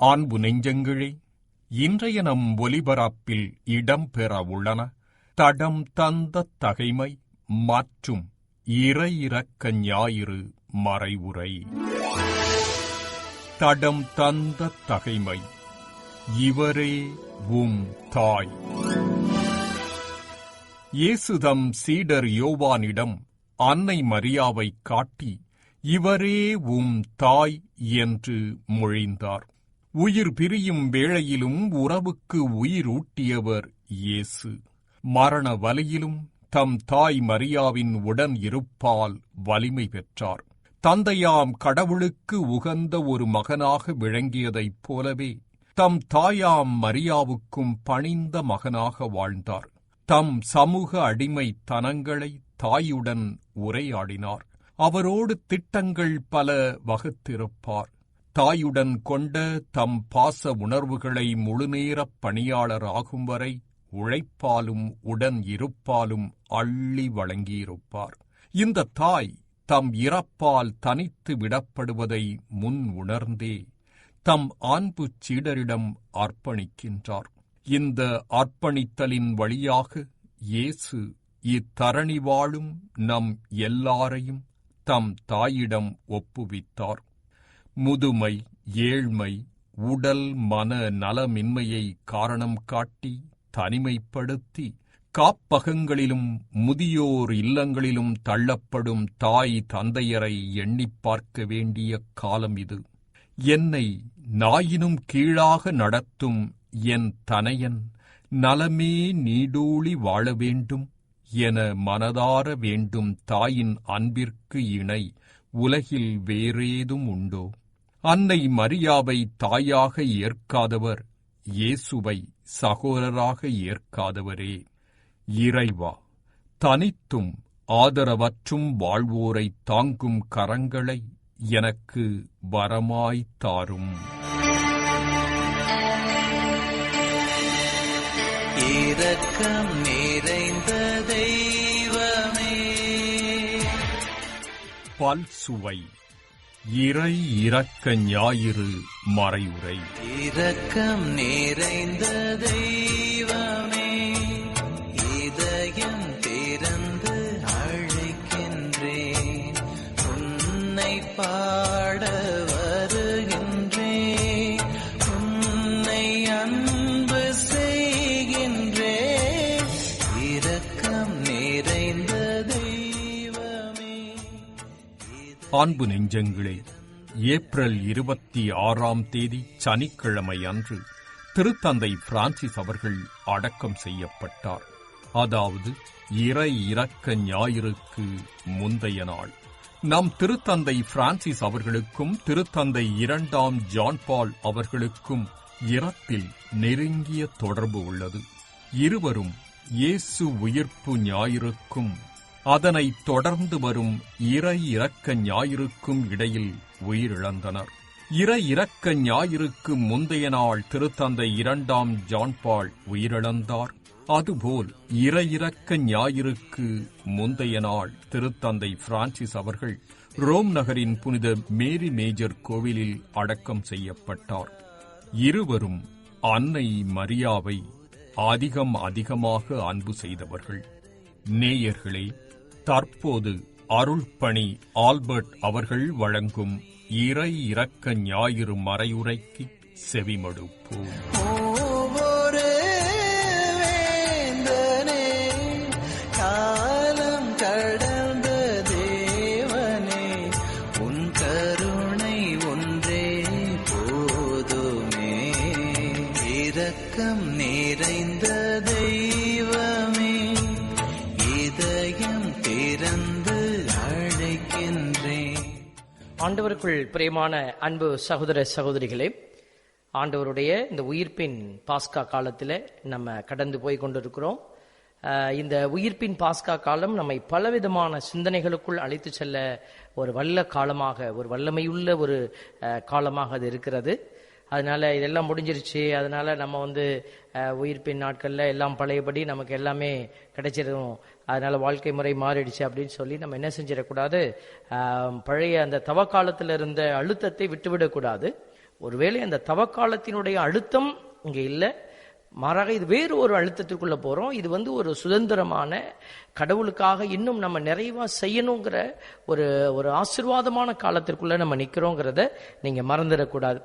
அன்பு நெஞ்சங்களே இன்றைய நம் ஒலிபரப்பில் இடம்பெற உள்ளன தடம் தந்த தகைமை மற்றும் இறையிறக்க ஞாயிறு மறைவுரை. தடம் தந்த தகைமை இவரே உம் தாய். இயேசுதம் சீடர் யோவானிடம் அன்னை மரியாவை காட்டி இவரே உம் தாய் என்று மொழிந்தார். உயிர் பிரியும் வேளையிலும் உறவுக்கு உயிரூட்டியவர் இயேசு. மரண வலியிலும் தம் தாய் மரியாவின் உடன் இருப்பால் வலிமை பெற்றார். தந்தையாம் கடவுளுக்கு உகந்த ஒரு மகனாக விளங்கியதைப் போலவே தம் தாயாம் மரியாவுக்கும் பணிந்த மகனாக வாழ்ந்தார். தம் சமூக அடிமைத்தனங்களை தாயுடன் உரையாடினார். அவரோடு திட்டங்கள் பல வகுத்திருப்பார். தாயுடன் கொண்ட தம் பாச உணர்வுகளை முழுநேரப் பணியாளர் ஆகும் வரை உழைப்பாலும் உடன் இருப்பாலும் அள்ளி வழங்கியிருப்பார். இந்த தாய் தம் இறப்பால் தனித்து விடப்படுவதை முன் உணர்ந்தே தம் அன்புச் சீடரிடம் அர்ப்பணிக்கின்றார். இந்த அர்ப்பணித்தலின் வழியாக இயேசு இத்தரணி வாழும் நம் எல்லாரையும் தம் தாயிடம் ஒப்புவித்தார். முதுமை ஏழ்மை உடல் மன நலமின்மையை காரணம் காட்டி தனிமைப்படுத்தி காப்பகங்களிலும் முதியோர் இல்லங்களிலும் தள்ளப்படும் தாய் தந்தையரை எண்ணிப் பார்க்க வேண்டிய காலம் இது. என்னை நாயினும் கீழாக நடத்தும் என் தனையன் நலமே நீடூழி வாழ வேண்டும் என மனதார வேண்டும் தாயின் அன்பிற்கு இணை. உலகில் வேறேதும் உண்டோ? அன்னை மரியாவை தாயாக ஏற்காதவர் இயேசுவை சகோதரராக ஏற்காதவரே. இறைவா தனித்தும் ஆதரவற்றும் வாழ்வோரை தாங்கும் கரங்களை எனக்கு வரமாய் தாரும். இரக்கம் நிறைந்த தெய்வமே. பல் சுவை இறை இரக்க ஞாயிறு மறைவுரை இரக்கம் நிறைந்த தெய்வமே இதயம் திறந்து அழைக்கின்றேன். உன்னை பாட அன்பு நெஞ்சங்களே ஏப்ரல் இருபத்தி ஆறாம் தேதி சனிக்கிழமை அன்று திருத்தந்தை பிரான்சிஸ் அவர்கள் அடக்கம் செய்யப்பட்டார். அதாவது இறை இறக்க ஞாயிறுக்கு முந்தைய நாள். நம் திருத்தந்தை பிரான்சிஸ் அவர்களுக்கும் திருத்தந்தை இரண்டாம் ஜான் பால் அவர்களுக்கும் இறப்பில் நெருங்கிய தொடர்பு உள்ளது. இருவரும் இயேசு உயிர்ப்பு ஞாயிறுக்கும் அதனைத் தொடர்ந்து வரும் இறை இறக்க ஞாயிறுக்கும் இடையில் உயிரிழந்தனர். இறை இறக்க ஞாயிறுக்கு முந்தைய நாள் திருத்தந்தை இரண்டாம் ஜான்பால் உயிரிழந்தார். அதுபோல் இறை இறக்க ஞாயிறுக்கு முந்தைய நாள் திருத்தந்தை பிரான்சிஸ் அவர்கள் ரோம் நகரின் புனித மேரி மேஜர் கோவிலில் அடக்கம் செய்யப்பட்டார். இருவரும் அன்னை மரியாவை அதிகம் அதிகமாக அன்பு செய்தவர்கள். நேயர்களே தற்போது அருள்பணி ஆல்பர்ட் அவர்கள் வழங்கும் இறை இரக்க ஞாயிறு மறையுரைக்கு செவிமடுப்போம். ஆண்டவருக்குள் பிரியமான அன்பு சகோதர சகோதரிகளே ஆண்டவருடைய இந்த உயிர்ப்பின் பாஸ்கா காலத்தில் நம்ம கடந்து போய் கொண்டிருக்கிறோம். இந்த உயிர்ப்பின் பாஸ்கா காலம் நம்மை பலவிதமான சிந்தனைகளுக்குள் அழைத்து செல்ல ஒரு வல்ல காலமாக ஒரு வல்லமையுள்ள ஒரு காலமாக அது இருக்கிறது. அதனால இதெல்லாம் முடிஞ்சிருச்சு. அதனால நம்ம வந்து உயிர்ப்பின் நாட்களில் எல்லாம் பழையபடி நமக்கு எல்லாமே கிடைச்சிடும் அதனால வாழ்க்கை முறை மாறிடுச்சு அப்படின்னு சொல்லி நம்ம என்ன செஞ்சிடக்கூடாது? பழைய அந்த தவக்காலத்தில் இருந்த அழுத்தத்தை விட்டுவிடக்கூடாது. ஒருவேளை அந்த தவக்காலத்தினுடைய அழுத்தம் இங்கே இல்லை. மாறாக இது வேறு ஒரு அழுத்தத்திற்குள்ள போகிறோம் இது வந்து ஒரு சுதந்திரமான கடவுளுக்காக இன்னும் நம்ம நிறைவாக செய்யணுங்கிற ஒரு ஒரு ஆசீர்வாதமான காலத்திற்குள்ள நம்ம நிற்கிறோங்கிறத நீங்கள் மறந்துடக்கூடாது.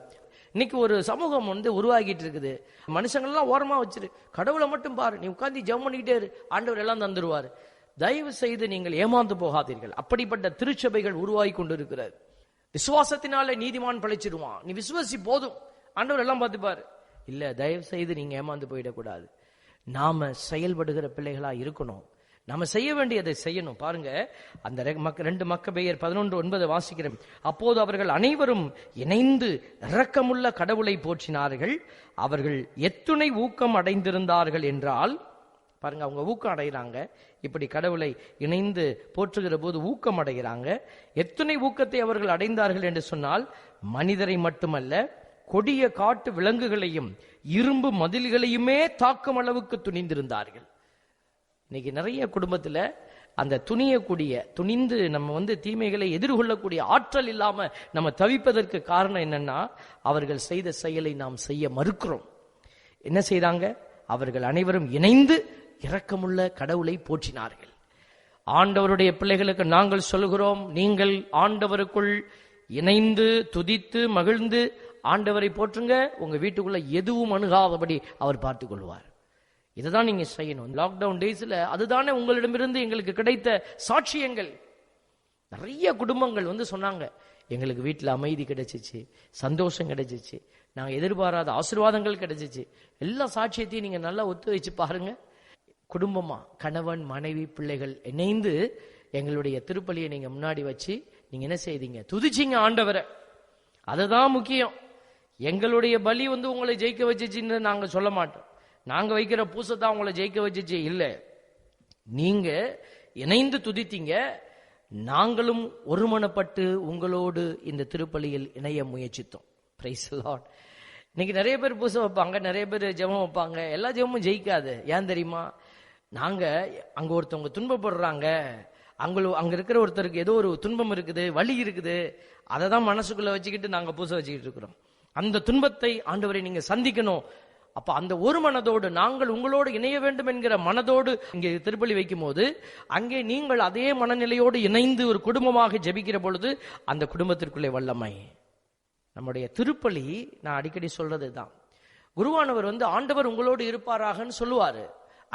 இன்னைக்கு ஒரு சமூகம் வந்து உருவாகிட்டு இருக்குது. மனுஷங்கள்லாம் ஓரமாக வச்சிரு. கடவுளை மட்டும் பாரு. நீ உட்காந்து ஜெபம் பண்ணிக்கிட்டே இரு. ஆண்டவர் எல்லாம் தந்துருவார். தயவு செய்து நீங்கள் ஏமாந்து போகாதீர்கள். அப்படிப்பட்ட திருச்சபைகள் உருவாகி கொண்டிருக்கிறது. விசுவாசத்தினாலே நீதிமான் பழிச்சிருவான் நீ விசுவாசி போதும். ஆண்டவர் எல்லாம் பார்த்துப்பாரு. இல்லை தயவு செய்து நீங்கள் ஏமாந்து போயிடக்கூடாது. நாம செயல்படுகிற பிள்ளைகளாக இருக்கணும். நம்ம செய்ய வேண்டியதை செய்யணும். பாருங்க அந்த ரெ- மக்க- ரெண்டு மக்கபெயர் பதினொன்று ஒன்பது வாசிக்கிறேன். அப்போது அவர்கள் அனைவரும் இணைந்து இரக்கமுள்ள கடவுளை போற்றினார்கள். அவர்கள் எத்துணை ஊக்கம் அடைந்திருந்தார்கள் என்றால் பாருங்க அவங்க ஊக்கம் அடைகிறாங்க. இப்படி கடவுளை இணைந்து போற்றுகிற போது ஊக்கம் அடைகிறாங்க. எத்தனை ஊக்கத்தை அவர்கள் அடைந்தார்கள் என்று சொன்னால் மனிதரை மட்டுமல்ல கொடிய காட்டு விலங்குகளையும் இரும்பு மதில்களையுமே தாக்கும் அளவுக்கு துணிந்திருந்தார்கள். இன்னைக்கு நிறைய குடும்பத்தில் அந்த துணியக்கூடிய துணிந்து நம்ம வந்து தீமைகளை எதிர்கொள்ளக்கூடிய ஆற்றல் இல்லாமல் நம்ம தவிப்பதற்கு காரணம் என்னன்னா அவர்கள் செய்த செயலை நாம் செய்ய மறுக்கிறோம். என்ன செய்தாங்க? அவர்கள் அனைவரும் இணைந்து இரக்கமுள்ள கடவுளை போற்றினார்கள். ஆண்டவருடைய பிள்ளைகளுக்கு நாங்கள் சொல்கிறோம் நீங்கள் ஆண்டவருக்குள் இணைந்து துதித்து மகிழ்ந்து ஆண்டவரை போற்றுங்க. உங்க வீட்டுக்குள்ள எதுவும் அணுகாதபடி அவர் பார்த்துக் கொள்வார். இதுதான் நீங்க செய்யணும். லாக்டவுன் டேஸ்ல அதுதானே உங்களிடமிருந்து எங்களுக்கு கிடைத்த சாட்சியங்கள். நிறைய குடும்பங்கள் வந்து சொன்னாங்க. எங்களுக்கு வீட்டில் அமைதி கிடைச்சிச்சு சந்தோஷம் கிடைச்சிச்சு நாங்கள் எதிர்பாராத ஆசீர்வாதங்கள் கிடைச்சிச்சு. எல்லா சாட்சியத்தையும் நீங்கள் நல்லா ஒத்து வச்சு பாருங்க. குடும்பமா கணவன் மனைவி பிள்ளைகள் இணைந்து எங்களுடைய திருப்பலியை நீங்கள் முன்னாடி வச்சு நீங்கள் என்ன செய்தீங்க? துதிச்சிங்க ஆண்டவரை. அதுதான் முக்கியம். எங்களுடைய பலி வந்து உங்களை ஜெயிக்க வச்சுச்சுன்னு நாங்கள் சொல்ல மாட்டோம். நாங்க வைக்கிற பூசை தான் உங்களை ஜெயிக்க வச்சுச்சு. இல்ல. நீங்க இணைந்து துதித்தீங்க. நாங்களும் ஒருமனப்பட்டு உங்களோடு இந்த திருப்பலியில் இணைய முயற்சித்தோம். பிரைஸ் லார்ட் இன்னைக்கு நிறைய பேர் பூசை வைப்பாங்க நிறைய பேர் ஜெபம் வைப்பாங்க. எல்லா ஜெபமும் ஜெயிக்காது. ஏன் தெரியுமா? நாங்க அங்க ஒருத்தவங்க துன்பப்படுறாங்க. அங்க அங்க இருக்கிற ஒருத்தருக்கு ஏதோ ஒரு துன்பம் இருக்குது வலி இருக்குது. அதை தான் மனசுக்குள்ள வச்சுக்கிட்டு நாங்க பூசை வச்சுக்கிட்டு இருக்கிறோம். அந்த துன்பத்தை ஆண்டவரை நீங்க சந்திக்கணும். அப்ப அந்த ஒரு மனதோடு நாங்கள் உங்களோடு இணைய வேண்டும் என்கிற மனதோடு இங்கே திருப்பலி வைக்கும் போது அங்கே நீங்கள் அதே மனநிலையோடு இணைந்து ஒரு குடும்பமாக ஜெபிக்கிற பொழுது அந்த குடும்பத்திற்குள்ளே வல்லமை. நம்முடைய திருப்பலி நான் அடிக்கடி சொல்றது தான் குருவானவர் வந்து ஆண்டவர் உங்களோடு இருப்பாராகன்னு சொல்லுவாரு.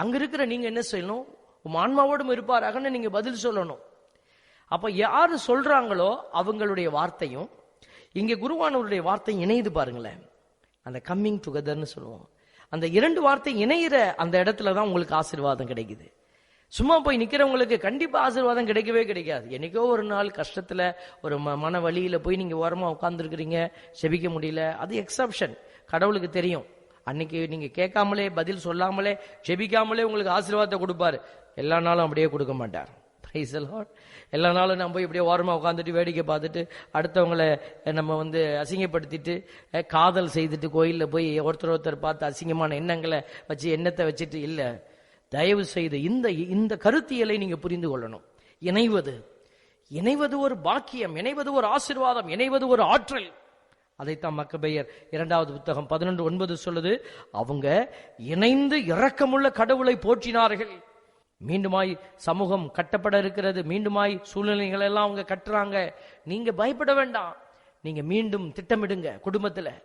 அங்க இருக்கிற நீங்க என்ன செய்யணும்? உம் ஆன்மாவோடும் இருப்பாராகன்னு நீங்க பதில் சொல்லணும். அப்ப யாரு சொல்றாங்களோ அவங்களுடைய வார்த்தையும் இங்க குருவானவருடைய வார்த்தை இணையுது பாருங்களேன். அந்த கம்மிங் டுகெதர்னு சொல்லுவோம். அந்த இரண்டு வார்த்தை இணையிற அந்த இடத்துல தான் உங்களுக்கு ஆசீர்வாதம் கிடைக்குது. சும்மா போய் நிற்கிறவங்களுக்கு கண்டிப்பாக ஆசீர்வாதம் கிடைக்கவே கிடைக்காது. என்றைக்கோ ஒரு நாள் கஷ்டத்தில் ஒரு ம- மன வழியில் போய் நீங்கள் ஓரமாக உட்காந்துருக்கிறீங்க செபிக்க முடியல அது எக்ஸப்ஷன் கடவுளுக்கு தெரியும். அன்னைக்கு நீங்கள் கேட்காமலே பதில் சொல்லாமலே ஜெபிக்காமலே உங்களுக்கு ஆசீர்வாதத்தை கொடுப்பாரு. எல்லா நாளும் அப்படியே கொடுக்க மாட்டார். Praise the எல்லா நாளும் நம்ம போய் இப்படியே ஓரமாக உட்காந்துட்டு வேடிக்கை பார்த்துட்டு அடுத்தவங்களை நம்ம வந்து அசிங்கப்படுத்திட்டு காதல் செய்துட்டு கோயிலில் போய் ஒருத்தர் ஒருத்தர் பார்த்து அசிங்கமான எண்ணங்களை வச்சு எண்ணத்தை வச்சுட்டு இல்லை. தயவு செய்து இந்த இந்த கருத்தியலை நீங்கள் புரிந்து கொள்ளணும். இணைவது. இணைவது ஒரு பாக்கியம் இணைவது ஒரு ஆசீர்வாதம் இணைவது ஒரு ஆற்றல். அதைத்தான் மக்கபெயர் இரண்டாவது புத்தகம் பதினொன்று ஒன்பது சொல்லுது அவங்க இணைந்து இரக்கமுள்ள கடவுளை போற்றினார்கள். மீண்டுமாய் சமூகம் கட்டப்பட இருக்கிறது. மீண்டுமாய் சூழ்நிலைகள் எல்லாம் அவங்க கட்டுறாங்க. நீங்க பயப்பட வேண்டாம். நீங்க மீண்டும் திட்டமிடுங்க குடும்பத்துல.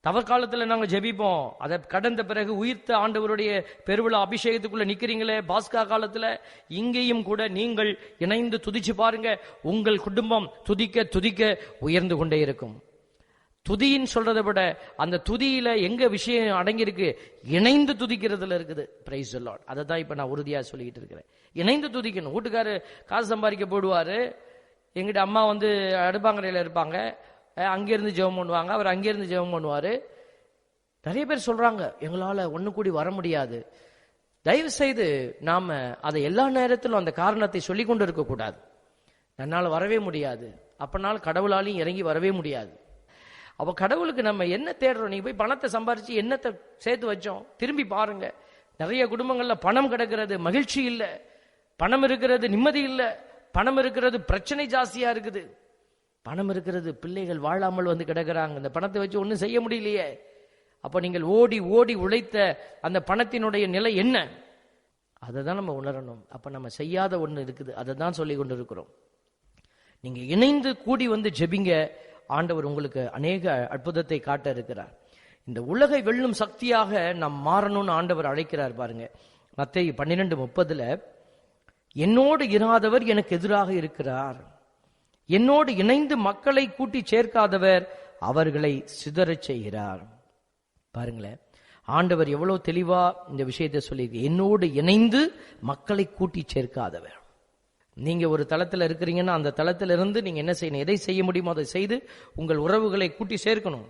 தவக்காலத்தில் நாங்கள் ஜெபிப்போம். அதை கடந்த பிறகு உயிர்த்த ஆண்டவருடைய பெருவிழா அபிஷேகத்துக்குள்ள நிக்கிறீங்களே பாஸ்கா காலத்தில். இங்கேயும் கூட நீங்கள் இணைந்து துதிச்சு பாருங்க. உங்கள் குடும்பம் துதிக்க துதிக்க உயர்ந்து கொண்டே இருக்கும். துதின்னு சொல்றதை விட அந்த துதியில எங்க விஷயம் அடங்கியிருக்கு? இணைந்து துதிக்கிறதுல இருக்குது. பிரைஸ் லாட் அதை தான் இப்போ நான் உறுதியாக சொல்லிக்கிட்டு இருக்கிறேன். இணைந்து துதிக்கணும். வீட்டுக்காரு காசு சம்பாதிக்க போடுவாரு. எங்கிட்ட அம்மா வந்து அடுப்பாங்கரையில் இருப்பாங்க. அங்கேருந்து ஜெபம் பண்ணுவாங்க. அவர் அங்கேருந்து ஜெபம் பண்ணுவார். நிறைய பேர் சொல்கிறாங்க எங்களால் ஒன்று கூடி வர முடியாது. தயவு செய்து நாம் அதை எல்லா நேரத்திலும் அந்த காரணத்தை சொல்லி கொண்டு இருக்கக்கூடாது. வரவே முடியாது. அப்பனால் கடவுளாலையும் இறங்கி வரவே முடியாது. அப்போ கடவுளுக்கு நம்ம என்ன தேடுறோம்? நீங்கள் போய் பணத்தை சம்பாரிச்சு என்னத்தை சேர்த்து வச்சோம்? திரும்பி பாருங்க. நிறைய குடும்பங்களில் பணம் கிடக்கிறது மகிழ்ச்சி இல்லை. பணம் இருக்கிறது நிம்மதி இல்லை. பணம் இருக்கிறது பிரச்சனை ஜாஸ்தியாக இருக்குது. பணம் இருக்கிறது பிள்ளைகள் வாழாமல் வந்து கிடக்குறாங்க. இந்த பணத்தை வச்சு ஒன்றும் செய்ய முடியலையே. அப்போ நீங்கள் ஓடி ஓடி உழைத்த அந்த பணத்தினுடைய நிலை என்ன? அதை தான் நம்ம உணரணும். அப்போ நம்ம செய்யாத ஒன்று இருக்குது. அதை தான் சொல்லி கொண்டு இருக்கிறோம் நீங்கள் இணைந்து கூடி வந்து ஜெபிங்க. ஆண்டவர் உங்களுக்கு அநேக அற்புதத்தை காட்ட இருக்கிறார். இந்த உலகை வெல்லும் சக்தியாக நாம் மாறணும்னு ஆண்டவர் அழைக்கிறார் பாருங்க. மத்தேயு பன்னிரெண்டு முப்பதுல என்னோடு இராதவர் எனக்கு எதிராக இருக்கிறார். என்னோடு இணைந்து மக்களை கூட்டி சேர்க்காதவர் அவர்களை சிதறச் செய்கிறார். பாருங்களேன் ஆண்டவர் எவ்வளவு தெளிவா இந்த விஷயத்தை சொல்லியிருக்கு. என்னோடு இணைந்து மக்களை கூட்டி சேர்க்காதவர். நீங்க ஒரு தளத்தில் இருக்கிறீங்கன்னா அந்த தளத்தில் இருந்து நீங்க என்ன செய்யணும்? எதை செய்ய முடியுமோ அதை செய்து உங்கள் உறவுகளை கூட்டி சேர்க்கணும்.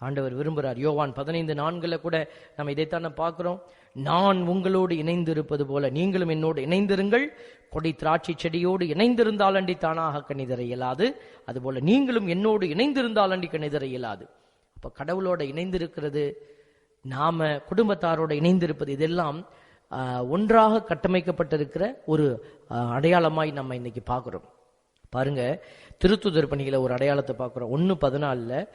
ஆண்டவர் விரும்புகிறார் யோவான் பதினைந்து நான்கில் கூட நம்ம இதைத்தானே பார்க்குறோம். நான் உங்களோடு இணைந்து இருப்பது போல நீங்களும் என்னோடு இணைந்திருங்கள். கொடி திராட்சை செடியோடு இணைந்திருந்தால் அண்டி தானாக கணிதர இயலாது. அதுபோல நீங்களும் என்னோடு இணைந்திருந்தால் அண்டி கணிதர இயலாது. அப்போ கடவுளோட இணைந்திருக்கிறது நாம குடும்பத்தாரோட இணைந்திருப்பது இதெல்லாம் ஒன்றாக கட்டமைக்கப்பட்டிருக்கிற ஒரு அடையாளமாய் நம்ம இன்னைக்கு பார்க்குறோம். பாருங்க திருத்துதர் பணியில் ஒரு அடையாளத்தை பார்க்குறோம். ஒன்று பதினாலில்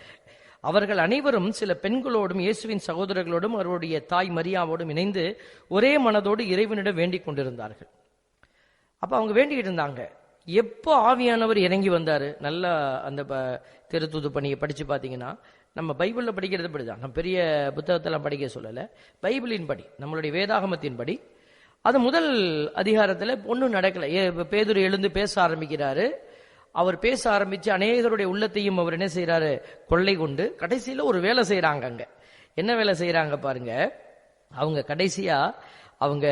அவர்கள் அனைவரும் சில பெண்களோடும் இயேசுவின் சகோதரர்களோடும் அவருடைய தாய் மரியாவோடும் இணைந்து ஒரே மனதோடு இறைவனிடம் வேண்டிக் கொண்டிருந்தார்கள். அப்போ அவங்க வேண்டிக்கிட்டு இருந்தாங்க. எப்போ ஆவியானவர் இறங்கி வந்தார்? நல்லா அந்த ப- திருத்துது பணியை படித்து பார்த்தீங்கன்னா நம்ம பைபிளில் படிக்கிறது படிதான் நம்ம பெரிய புத்தகத்தெல்லாம் படிக்க சொல்லலை. பைபிளின் படி நம்மளுடைய வேதாகமத்தின் படி அது முதல் அதிகாரத்தில் ஒன்றும் நடக்கலை. ஏ- பேதுரு எழுந்து பேச ஆரம்பிக்கிறாரு. அவர் பேச ஆரம்பித்து அநேகருடைய உள்ளத்தையும் அவர் என்ன செய்கிறாரு கொள்ளை கொண்டு கடைசியில் ஒரு வேலை செய்கிறாங்க அங்கே. என்ன வேலை செய்கிறாங்க பாருங்க. அவங்க கடைசியாக அவங்க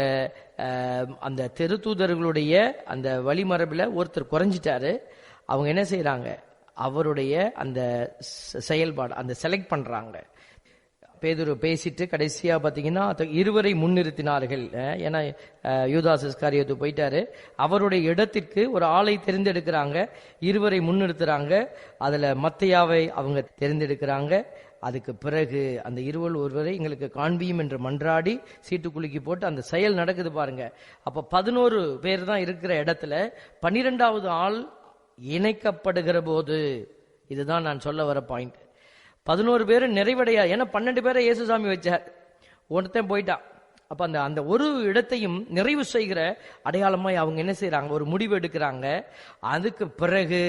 அந்த தெருத்தூதர்களுடைய அந்த வழிமரபில் ஒருத்தர் குறைஞ்சிட்டாரு. அவங்க என்ன செய்கிறாங்க அவருடைய அந்த செயல்பாடு அந்த செலக்ட் பண்றாங்க. பேதுரு பேசிட்டு கடைசியா பாத்தீங்கன்னா இருவரை முன்னிறுத்தினார்கள். ஏன்னா யூதாஸ் இஸ்காரியோத்து போயிட்டாரு. அவருடைய இடத்திற்கு ஒரு ஆளை தேர்ந்தெடுக்கிறாங்க. இருவரை முன்னிறுத்துறாங்க. அதுல மத்தையாவை அவங்க தேர்ந்தெடுக்கிறாங்க. அதுக்கு பிறகு அந்த இருவர் ஒருவரை எங்களுக்கு காண்பியும் என்று மன்றாடி சீட்டு குலுக்கி போட்டு அந்த செயல் நடக்குது பாருங்க. அப்ப பதினோரு பேர் தான் இருக்கிற இடத்துல பன்னிரெண்டாவது ஆள் இணைக்கப்படுகிற போது இதுதான் நான் சொல்ல வர பாயிண்ட் பதினோரு பேர் நிறைவடையா ஏன்னா பன்னெண்டு பேரை இயேசுசாமி வச்சார். ஒருத்தன் போயிட்டான். அப்ப அந்த அந்த ஒரு இடத்தையும் நிறைவு செய்கிற அடையாளமாய் அவங்க என்ன செய்கிறாங்க ஒரு முடிவு எடுக்கிறாங்க. அதுக்கு பிறகு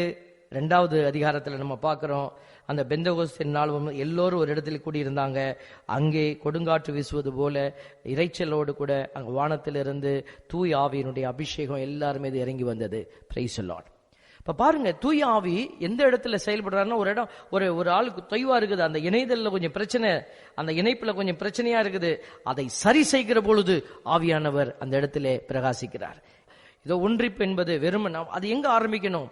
ரெண்டாவது அதிகாரத்தில் நம்ம பார்க்குறோம். அந்த பெந்தகோஸ்தின் நாள் எல்லோரும் ஒரு இடத்துல கூடியிருந்தாங்க. அங்கே கொடுங்காற்று வீசுவது போல இறைச்சலோடு கூட அங்கே வானத்திலிருந்து தூய் ஆவியினுடைய அபிஷேகம் எல்லாருமே இது இறங்கி வந்தது. பிரைஸ் லார்ட் இப்ப பாருங்க தூய ஆவி எந்த இடத்துல செயல்படுறாருன்னா ஒரு இடம் ஒரு ஒரு ஆளுக்கு தொய்வா இருக்குது. அந்த இணையதல்ல கொஞ்சம் பிரச்சனை அந்த இணைப்புல கொஞ்சம் பிரச்சனையா இருக்குது. அதை சரி செய்கிற பொழுது ஆவியானவர் அந்த இடத்துல பிரகாசிக்கிறார். இதோ ஒன்றிப்பு என்பது வெறும் அது எங்க ஆரம்பிக்கணும்?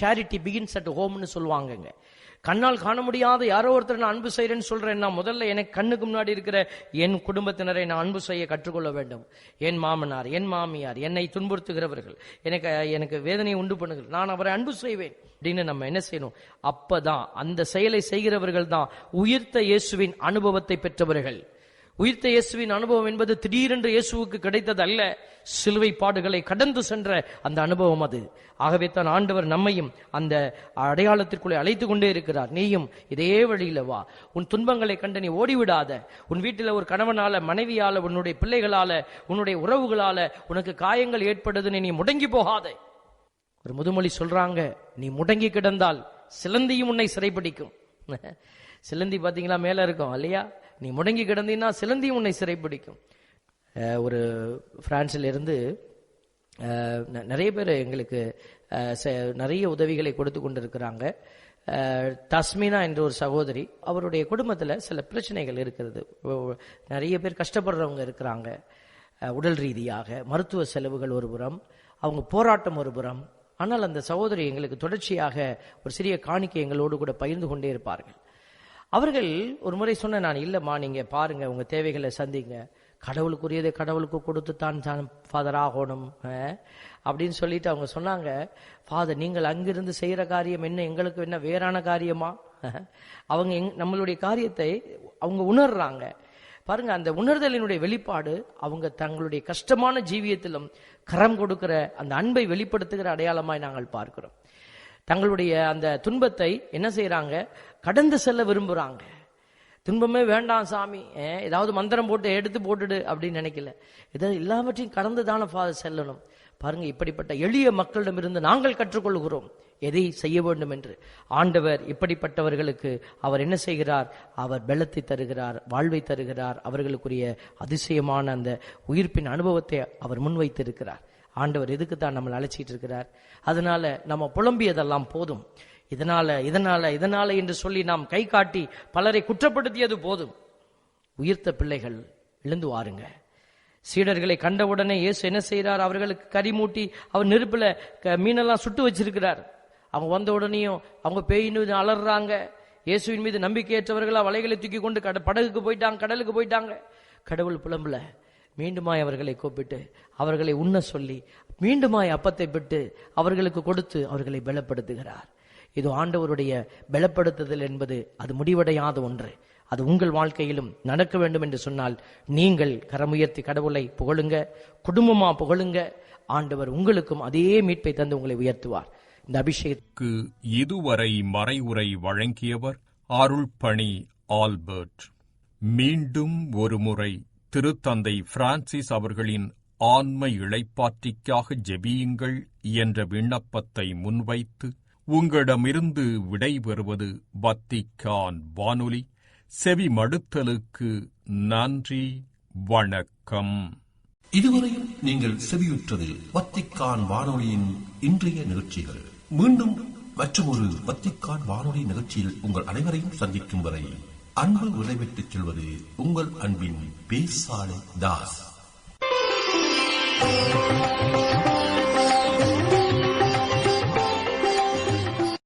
சேரிட்டி பிகின்ஸ் அட் ஹோம்னு சொல்லுவாங்கங்க. கண்ணால் காண முடியாத யாரோ ஒருத்தர் நான் அன்பு செய்கிறேன்னு சொல்கிறேன் நான் முதல்ல எனக்கு கண்ணுக்கு முன்னாடி இருக்கிற என் குடும்பத்தினரை நான் அன்பு செய்ய கற்றுக்கொள்ள வேண்டும். என் மாமனார் என் மாமியார் என்னை துன்புறுத்துகிறவர்கள். எனக்கு எனக்கு வேதனையை உண்டு பண்ணுங்கள் நான் அவரை அன்பு செய்வேன் அப்படின்னு நம்ம என்ன செய்யணும்? அப்பதான் அந்த செயலை செய்கிறவர்கள் தான் உயிர்த்த இயேசுவின் அனுபவத்தை பெற்றவர்கள். உயிர்த்த இயேசுவின் அனுபவம் என்பது திடீரென்று இயேசுவுக்கு கிடைத்தது அல்ல. சிலுவை பாடுகளை கடந்து சென்ற அந்த அனுபவம் அது. ஆகவே தான் ஆண்டவர் நம்மையும் அந்த அடையாளத்திற்குள்ளே அழைத்து கொண்டே இருக்கிறார். நீயும் இதே வழியில வா. உன் துன்பங்களை கண்டு நீ ஓடிவிடாத. உன் வீட்டில் ஒரு கணவனால மனைவியால உன்னுடைய பிள்ளைகளால உன்னுடைய உறவுகளால உனக்கு காயங்கள் ஏற்படுதுன்னு நீ முடங்கி போகாத. ஒரு முதுமொழி சொல்றாங்க நீ முடங்கி கிடந்தால் சிலந்தியும் உன்னை சிறைப்பிடிக்கும் சிலந்தி பாத்தீங்களா மேல இருக்கும் இல்லையா? நீ முடங்கி கிடந்தீன்னா சிலந்தி உன்னை சிறைப்பிடிக்கும். ஒரு பிரான்சில் இருந்து நிறைய பேர் எங்களுக்கு நிறைய உதவிகளை கொடுத்து கொண்டிருக்கிறாங்க. தஸ்மினா என்ற ஒரு சகோதரி அவருடைய குடும்பத்தில் சில பிரச்சனைகள் இருக்கிறது. நிறைய பேர் கஷ்டப்படுறவங்க இருக்கிறாங்க. உடல் ரீதியாக மருத்துவ செலவுகள் ஒரு புறம் அவங்க போராட்டம் ஒரு புறம். ஆனால் அந்த சகோதரி எங்களுக்கு தொடர்ச்சியாக ஒரு சிறிய காணிக்கை எங்களோடு கூட பகிர்ந்து கொண்டே இருப்பார்கள். அவர்கள் ஒரு முறை சொன்ன நான் இல்லைம்மா நீங்கள் பாருங்க உங்கள் தேவைகளை சந்திங்க. கடவுளுக்குரியதை கடவுளுக்கு கொடுத்து தான் தான் ஃபாதர் ஆகணும் அப்படின்னு சொல்லிட்டு அவங்க சொன்னாங்க ஃபாதர் நீங்கள் அங்கிருந்து செய்கிற காரியம் என்ன? எங்களுக்கு என்ன வேறான காரியமா? அவங்க எங்- நம்மளுடைய காரியத்தை அவங்க உணர்றாங்க. பாருங்க அந்த உணர்தலினுடைய வெளிப்பாடு அவங்க தங்களுடைய கஷ்டமான ஜீவியத்திலும் கரம் கொடுக்கிற அந்த அன்பை வெளிப்படுத்துகிற அடையாளமாய் நாங்கள் பார்க்கிறோம். தங்களுடைய அந்த துன்பத்தை என்ன செய்யறாங்க கடந்து செல்ல விரும்புகிறாங்க துன்பமே வேண்டாம் சாமி. ஏதாவது மந்திரம் போட்டு எடுத்து போட்டுடு அப்படின்னு நினைக்கல. இதை எல்லாவற்றையும் கடந்து தானே ஃபாதர் செல்லணும். பாருங்க இப்படிப்பட்ட எளிய மக்களிடமிருந்து நாங்கள் கற்றுக்கொள்கிறோம். எதை செய்ய வேண்டும் என்று ஆண்டவர் இப்படிப்பட்டவர்களுக்கு அவர் என்ன செய்கிறார்? அவர் பெலத்தை தருகிறார் வாழ்வை தருகிறார். அவர்களுக்குரிய அதிசயமான அந்த உயிர்ப்பின் அனுபவத்தை அவர் முன்வைத்திருக்கிறார். ஆண்டவர் எதுக்கு தான் நம்மளை அழைச்சிட்டு இருக்கிறார்? அதனால நம்ம புலம்பியதெல்லாம் போதும். இதனால இதனால இதனால என்று சொல்லி நாம் கை காட்டி பலரை குற்றப்படுத்தியது போதும். உயிர்த்த பிள்ளைகள் எழுந்து வாருங்க. சீடர்களை கண்டவுடனே இயேசு என்ன செய்கிறார்? அவர்களுக்கு கறி மூட்டி அவர் நெருப்பில் க- மீனெல்லாம் சுட்டு வச்சிருக்கிறார். அவங்க வந்த உடனேயும் அவங்க பேயின்னு அலறாங்க. இயேசுவின் மீது நம்பிக்கையற்றவர்களா வலைகளை தூக்கி கொண்டு கட படகுக்கு போயிட்டாங்க கடலுக்கு போயிட்டாங்க. கடவுள் புலம்புல. மீண்டுமாய் அவர்களை கூப்பிட்டு அவர்களை உண்ண சொல்லி மீண்டுமாய் அப்பத்தை பெற்று அவர்களுக்கு கொடுத்து அவர்களை பலப்படுத்துகிறார். இது ஆண்டவருடைய பலப்படுத்துதல் என்பது அது முடிவடையாத ஒன்று. அது உங்கள் வாழ்க்கையிலும் நடக்க வேண்டும் என்று சொன்னால் நீங்கள் கரமுயர்த்தி கடவுளை புகழுங்க குடும்பமா புகழுங்க. ஆண்டவர் உங்களுக்கும் அதே மீட்பை தந்து உங்களை உயர்த்துவார். இந்த அபிஷேகத்துக்கு இதுவரை மறைவுரை வழங்கியவர் அருள்பணி ஆல்பர்ட். மீண்டும் ஒருமுறை திருத்தந்தை பிரான்சிஸ் அவர்களின் ஆன்ம இழைப்பாற்றிக்காக ஜெபியுங்கள் என்ற விண்ணப்பத்தை முன்வைத்து உங்களிடமிருந்து விடைபெறுவது வத்திக்கான் வானொலி. செவி மடுத்தலுக்கு நன்றி வணக்கம். இதுவரையும் நீங்கள் செவியுற்றது வத்திக்கான் வானொலியின் இன்றைய நிகழ்ச்சிகள். மீண்டும் மற்றொரு வத்திக்கான் வானொலி நிகழ்ச்சியில் உங்கள் அனைவரையும் சந்திக்கும் வரை அன்பு விளைவிட்டுச் செல்வது உங்கள் அன்பின் பேசாலை தாஸ்.